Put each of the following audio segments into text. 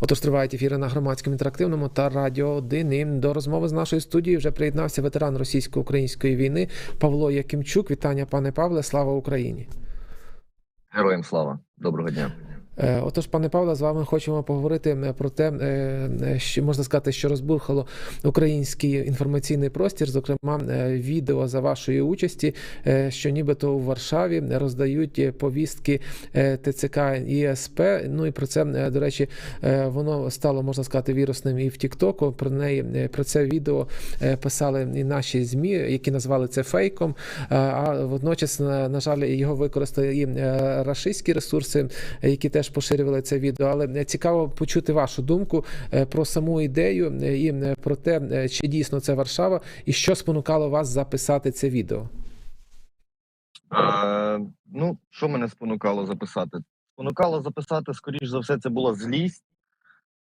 Отож, тривають ефіри на громадському інтерактивному та радіо 1. І до розмови з нашою студією вже приєднався ветеран російсько-української війни Павло Якимчук. Вітання, пане Павле, слава Україні. Героям слава, доброго дня. Е, Отож, пане Павле, з вами хочемо поговорити е, про те, е, що можна сказати, що розбурхало український інформаційний простір, зокрема відео за вашої участі, що нібито у Варшаві роздають повістки ТЦК і СП. Ну і про це, до речі, воно стало можна сказати вірусним і в Тіктоку. Про неї про це відео писали і наші змі, які назвали це фейком. А водночас, на, жаль, його використали і рашистські ресурси, які теж поширювали це відео. Але е, цікаво почути вашу думку е, про саму ідею е, і про те, чи дійсно це Варшава, і що спонукало вас записати це відео. Е, ну, що мене спонукало записати? Спонукало записати, скоріш за все, це була злість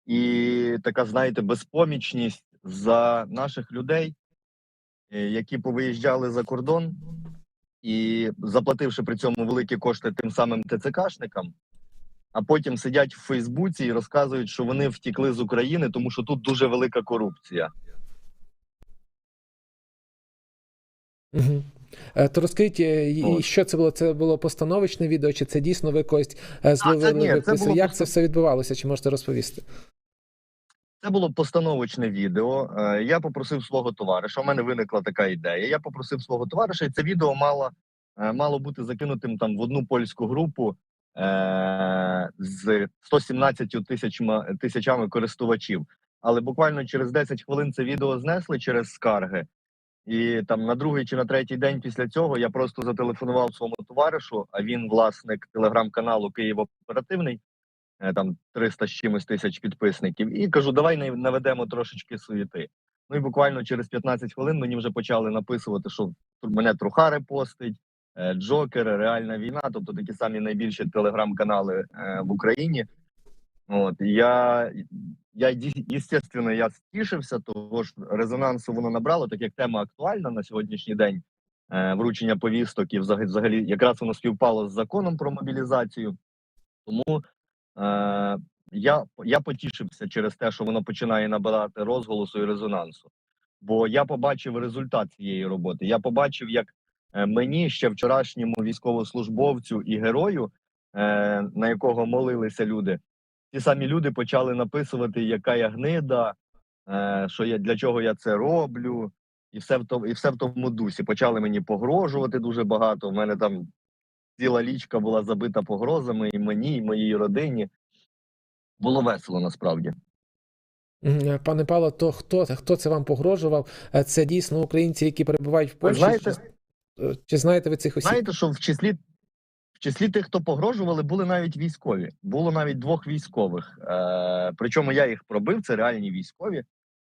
і така, знаєте, безпомічність за наших людей, які повиїжджали за кордон і заплативши при цьому великі кошти тим самим ТЦКшникам, а потім сидять в Фейсбуці і розказують, що вони втікли з України, тому що тут дуже велика корупція. Угу. То розкажіть, е, і- що це було? Це було постановочне відео, чи це дійсно ви когось е, зловили? було Як це все відбувалося? Чи можете розповісти? Це було постановочне відео. Я попросив свого товариша. У мене виникла така ідея. Я попросив свого товариша, і це відео мало, мало бути закинутим там в одну польську групу з 117 тисячами, тисячами користувачів. Але буквально через 10 хвилин це відео знесли через скарги. І там на другий чи на третій день після цього я просто зателефонував своєму товаришу, а він власник телеграм-каналу Київ Оперативний е, там 300 з чимось тисяч підписників, і кажу, давай нав- наведемо трошечки суєти. Ну і буквально через 15 хвилин мені вже почали написувати, що мене Трухари постить, е, Джокер, Реальна війна, тобто такі самі найбільші телеграм-канали е, в Україні. От я, я естественно, я стішився, того ж резонансу воно набрало, так як тема актуальна на сьогоднішній день. е, Вручення повісток і взагалі, якраз воно співпало з законом про мобілізацію. Тому Е, я, я потішився через те, що воно починає набирати розголосу і резонансу. Бо я побачив результат цієї роботи. Я побачив, як е, мені ще вчорашньому військовослужбовцю і герою, е, на якого молилися люди, ті самі люди почали написувати, яка я гнида, е, що я для чого я це роблю, і все в тому, і все в тому дусі. Почали мені погрожувати дуже багато. У мене там ціла лічка була забита погрозами і мені, і моїй родині. Було весело насправді. Е, Пане Павло, то хто, хто це вам погрожував? Е, Це дійсно українці, які перебувають в Польщі? знаєте, Чи, е, знаєте ви цих осіб? знаєте, що в числі в числі тих, хто погрожували, були навіть військові. Було навіть двох військових. Е, причому я їх пробив. Це реальні військові.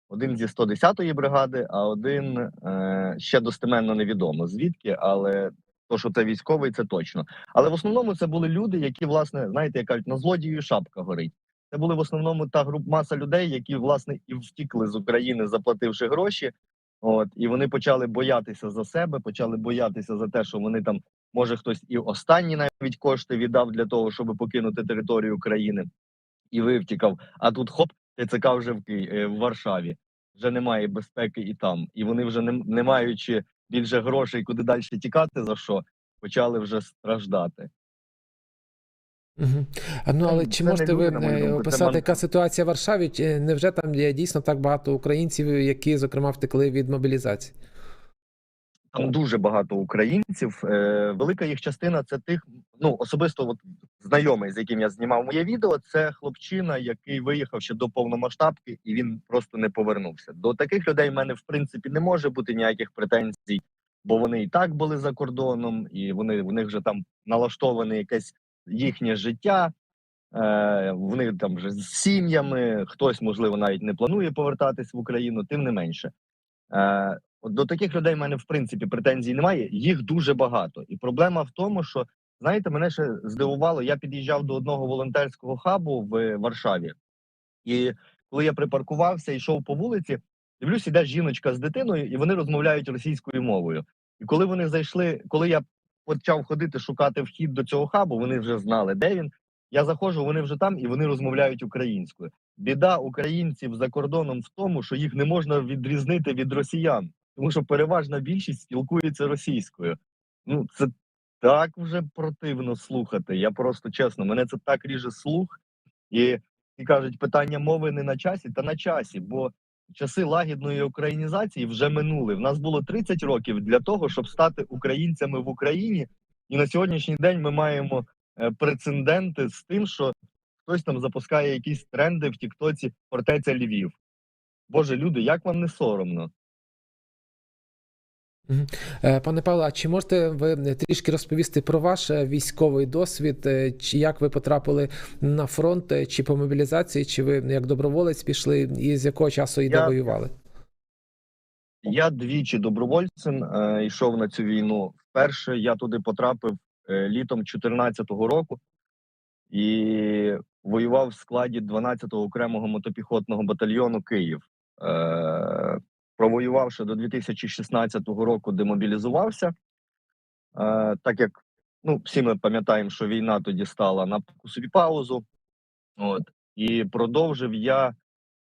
Один зі 110-ї бригади, а один е, ще достеменно невідомо звідки, але то, що це військовий, це точно. Але в основному це були люди, які, власне, знаєте, як кажуть, на злодію шапка горить. Це були в основному та груп маса людей, які власне і втікли з України, заплативши гроші. От і вони почали боятися за себе, почали боятися за те, що вони там може хтось і останні навіть кошти віддав для того, щоб покинути територію країни, і вивтікав. А тут хоп, ТЦК вже в Ки- е, в Варшаві. Вже немає безпеки і там. І вони вже не, не маючи більше грошей, куди далі тікати, за що почали вже страждати. Угу. А ну але Це- чи це можете ви е, думку, описати, яка ситуація в Варшаві? Чи невже там є дійсно так багато українців, які, зокрема, втекли від мобілізації? Там дуже багато українців. Е, велика їх частина це тих, ну особисто от знайомий, з яким я знімав моє відео. Це хлопчина, який виїхав ще до повномасштабки, і він просто не повернувся. До таких людей в мене в принципі не може бути ніяких претензій, бо вони і так були за кордоном, і вони в них вже там налаштоване якесь їхнє життя. Е, вони там вже з сім'ями, хтось, можливо, навіть не планує повертатись в Україну, тим не менше. Е, до таких людей в мене в принципі претензій немає. Їх дуже багато. І проблема в тому, що знаєте, мене ще здивувало. Я під'їжджав до одного волонтерського хабу в Варшаві, і коли я припаркувався, йшов по вулиці, дивлюсь, іде жіночка з дитиною, і вони розмовляють російською мовою. І коли вони зайшли, коли я почав ходити шукати вхід до цього хабу, вони вже знали, де він. Я заходжу, вони вже там і вони розмовляють українською. Біда українців за кордоном в тому, що їх не можна відрізнити від росіян, тому що переважна більшість спілкується російською. Ну це так вже противно слухати. Я просто чесно, мене це так ріже слух, і, і кажуть, питання мови не на часі, та на часі, бо часи лагідної українізації вже минули. В нас було 30 років для того, щоб стати українцями в Україні, і на сьогоднішній день ми маємо е, прецеденти з тим, що хтось там запускає якісь тренди в Тіктоці фортеця Львів. Боже, люди, як вам не соромно? Е, Пане Павло, а чи можете ви трішки розповісти про ваш е, військовий досвід? е, Чи як ви потрапили на фронт, чи по мобілізації, чи ви як доброволець пішли, і з якого часу і де Я- воювали? Я двічі добровольцем е, йшов на цю війну. Вперше я туди потрапив е, літом 2014 року і воював в складі 12-го окремого мотопіхотного батальйону Київ. Е, провоювавши до 2016 року, демобілізувався. Е, так як ну, всі ми пам'ятаємо, що війна тоді стала на собі паузу. От, і продовжив я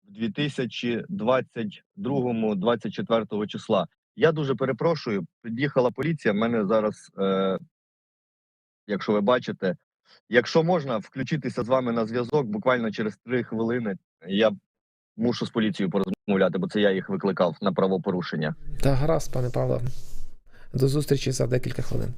в 2022-24 числа. Я дуже перепрошую. Під'їхала поліція. в мене зараз, е, якщо ви бачите, якщо можна включитися з вами на зв'язок, буквально через три хвилини я мушу з поліцією порозмовляти, бо це я їх викликав на правопорушення. Та гаразд, пане Павло. До зустрічі за декілька хвилин.